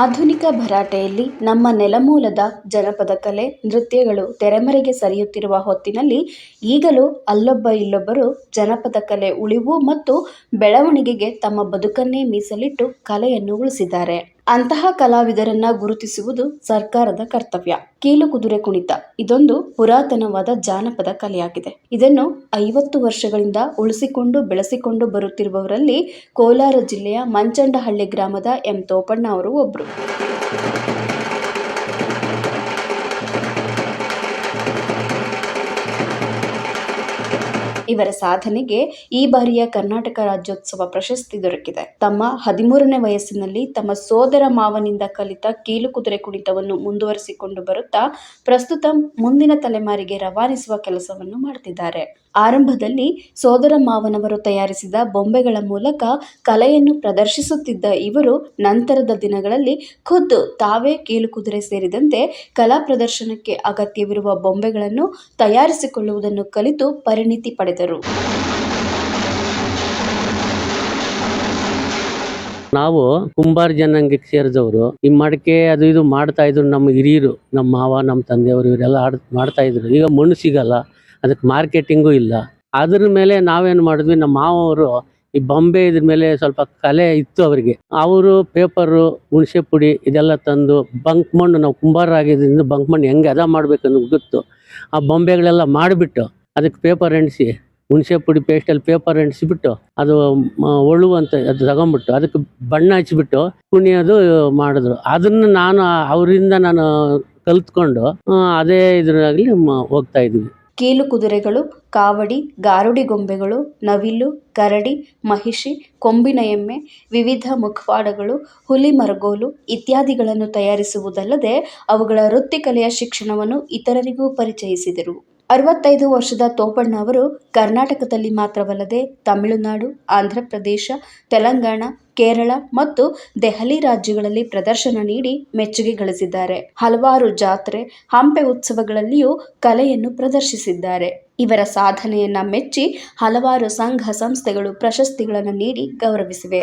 ಆಧುನಿಕ ಭರಾಟೆಯಲ್ಲಿ ನಮ್ಮ ನೆಲಮೂಲದ ಜನಪದ ಕಲೆ, ನೃತ್ಯಗಳು ತೆರೆಮರೆಗೆ ಸರಿಯುತ್ತಿರುವ ಹೊತ್ತಿನಲ್ಲಿ ಈಗಲೂ ಅಲ್ಲೊಬ್ಬ ಇಲ್ಲೊಬ್ಬರು ಜನಪದ ಕಲೆ ಉಳಿವು ಮತ್ತು ಬೆಳವಣಿಗೆಗೆ ತಮ್ಮ ಬದುಕನ್ನೇ ಮೀಸಲಿಟ್ಟು ಕಲೆಯನ್ನು ಉಳಿಸಿದ್ದಾರೆ. ಅಂತಹ ಕಲಾವಿದರನ್ನ ಗುರುತಿಸುವುದು ಸರ್ಕಾರದ ಕರ್ತವ್ಯ. ಕೀಲು ಕುದುರೆ ಕುಣಿತ. ಇದೊಂದು ಪುರಾತನವಾದ ಜಾನಪದ ಕಲೆಯಾಗಿದೆ. ಇದನ್ನು ಐವತ್ತು ವರ್ಷಗಳಿಂದ ಉಳಿಸಿಕೊಂಡು ಬೆಳೆಸಿಕೊಂಡು ಬರುತ್ತಿರುವವರಲ್ಲಿ ಕೋಲಾರ ಜಿಲ್ಲೆಯ ಮಂಚಂಡಹಳ್ಳಿ ಗ್ರಾಮದ ಎಂ ತೋಪಣ್ಣ ಅವರು ಒಬ್ರು. ಇವರ ಸಾಧನೆಗೆ ಈ ಬಾರಿಯ ಕರ್ನಾಟಕ ರಾಜ್ಯೋತ್ಸವ ಪ್ರಶಸ್ತಿ ದೊರಕಿದೆ. ತಮ್ಮ ಹದಿಮೂರನೇ ವಯಸ್ಸಿನಲ್ಲಿ ತಮ್ಮ ಸೋದರ ಮಾವನಿಂದ ಕಲಿತ ಕೀಲು ಕುದುರೆ ಕುಣಿತವನ್ನು ಮುಂದುವರಿಸಿಕೊಂಡು ಬರುತ್ತಾ ಪ್ರಸ್ತುತ ಮುಂದಿನ ತಲೆಮಾರಿಗೆ ರವಾನಿಸುವ ಕೆಲಸವನ್ನು ಮಾಡುತ್ತಿದ್ದಾರೆ ಆರಂಭದಲ್ಲಿ ಸೋದರ ಮಾವನವರು ತಯಾರಿಸಿದ ಬೊಂಬೆಗಳ ಮೂಲಕ ಕಲೆಯನ್ನು ಪ್ರದರ್ಶಿಸುತ್ತಿದ್ದ ಇವರು ನಂತರದ ದಿನಗಳಲ್ಲಿ ಖುದ್ದು ತಾವೇ ಕೀಲುಕುದುರೆ ಸೇರಿದಂತೆ ಕಲಾ ಪ್ರದರ್ಶನಕ್ಕೆ ಅಗತ್ಯವಿರುವ ಬೊಂಬೆಗಳನ್ನು ತಯಾರಿಸಿಕೊಳ್ಳುವುದನ್ನು ಕಲಿತು ಪರಿಣಿತಿ ಪಡೆದರು ನಾವು ಕುಂಬಾರ ಜನಾಂಗಕ್ಕೆ ಸೇರಿದವರು ಈ ಮಡಕೆ ಅದು ಇದು ಮಾಡ್ತಾ ಇದ್ರು ನಮ್ಮ ಹಿರಿಯರು, ನಮ್ಮ ಮಾವ, ನಮ್ಮ ತಂದೆಯವರು ಇವರೆಲ್ಲ ಆಡ್, ಮಾಡ್ತಾ ಇದ್ರು. ಈಗ ಮಣ್ಣು ಸಿಗಲ್ಲ, ಅದಕ್ಕೆ ಮಾರ್ಕೆಟಿಂಗು ಇಲ್ಲ. ಅದ್ರ ಮೇಲೆ ನಾವೇನು ಮಾಡಿದ್ವಿ, ನಮ್ಮ ಮಾವರು ಈ ಬೊಂಬೆ ಇದ್ರ ಮೇಲೆ ಸ್ವಲ್ಪ ಕಲೆ ಇತ್ತು ಅವರಿಗೆ. ಅವರು ಪೇಪರು, ಹುಣಸೆ ಪುಡಿ ಇದೆಲ್ಲ ತಂದು ಬಂಕ್ ಮಣ್ಣು, ನಾವು ಕುಂಬಾರ ಆಗಿದ್ದರಿಂದ ಬಂಕ್ ಮಣ್ಣು ಹೆಂಗೆ ಅದ ಮಾಡ್ಬೇಕನ್ನೋದು ಗೊತ್ತು. ಆ ಬೊಂಬೆಗಳೆಲ್ಲ ಮಾಡಿಬಿಟ್ಟು ಅದಕ್ಕೆ ಪೇಪರ್ ಅಂಟಿಸಿ ಹುಣಸೆ ಪುಡಿ ಪೇಸ್ಟಲ್ಲಿ ಪೇಪರ್ ಅಂಟಿಸಿಬಿಟ್ಟು ಅದು ಒಳ್ಳುವಂತ ಅದು ತಗೊಂಬಿಟ್ಟು ಅದಕ್ಕೆ ಬಣ್ಣ ಹಚ್ಚಿಬಿಟ್ಟು ಕುಣಿಯೋದು ಮಾಡಿದ್ರು. ಅದನ್ನು ನಾನು ಅವರಿಂದ ನಾನು ಕಲ್ತ್ಕೊಂಡು ಅದೇ ಇದ್ರಾಗಲಿ ಹೋಗ್ತಾ ಇದ್ವಿ. ಕೀಲು ಕುದುರೆಗಳು, ಕಾವಡಿ, ಗಾರುಡಿ ಗೊಂಬೆಗಳು, ನವಿಲು, ಕರಡಿ, ಮಹಿಷಿ, ಕೊಂಬಿನ ಎಮ್ಮೆ, ವಿವಿಧ ಮುಖವಾಡಗಳು, ಹುಲಿ ಮರಗೋಲು ಇತ್ಯಾದಿಗಳನ್ನು ತಯಾರಿಸುವುದಲ್ಲದೆ ಅವುಗಳ ವೃತ್ತಿಕಲೆಯ ಶಿಕ್ಷಣವನ್ನು ಇತರರಿಗೂ ಪರಿಚಯಿಸಿದರು. ಅರವತ್ತೈದು ವರ್ಷದ ತೋಪಣ್ಣ ಅವರು ಕರ್ನಾಟಕದಲ್ಲಿ ಮಾತ್ರವಲ್ಲದೆ ತಮಿಳುನಾಡು, ಆಂಧ್ರಪ್ರದೇಶ, ತೆಲಂಗಾಣ, ಕೇರಳ ಮತ್ತು ದೆಹಲಿ ರಾಜ್ಯಗಳಲ್ಲಿ ಪ್ರದರ್ಶನ ನೀಡಿ ಮೆಚ್ಚುಗೆ ಗಳಿಸಿದ್ದಾರೆ. ಹಲವಾರು ಜಾತ್ರೆ, ಹಂಪೆ ಉತ್ಸವಗಳಲ್ಲಿಯೂ ಕಲೆಯನ್ನು ಪ್ರದರ್ಶಿಸಿದ್ದಾರೆ. ಇವರ ಸಾಧನೆಯನ್ನ ಮೆಚ್ಚಿ ಹಲವಾರು ಸಂಘ ಸಂಸ್ಥೆಗಳು ಪ್ರಶಸ್ತಿಗಳನ್ನು ನೀಡಿ ಗೌರವಿಸಿವೆ.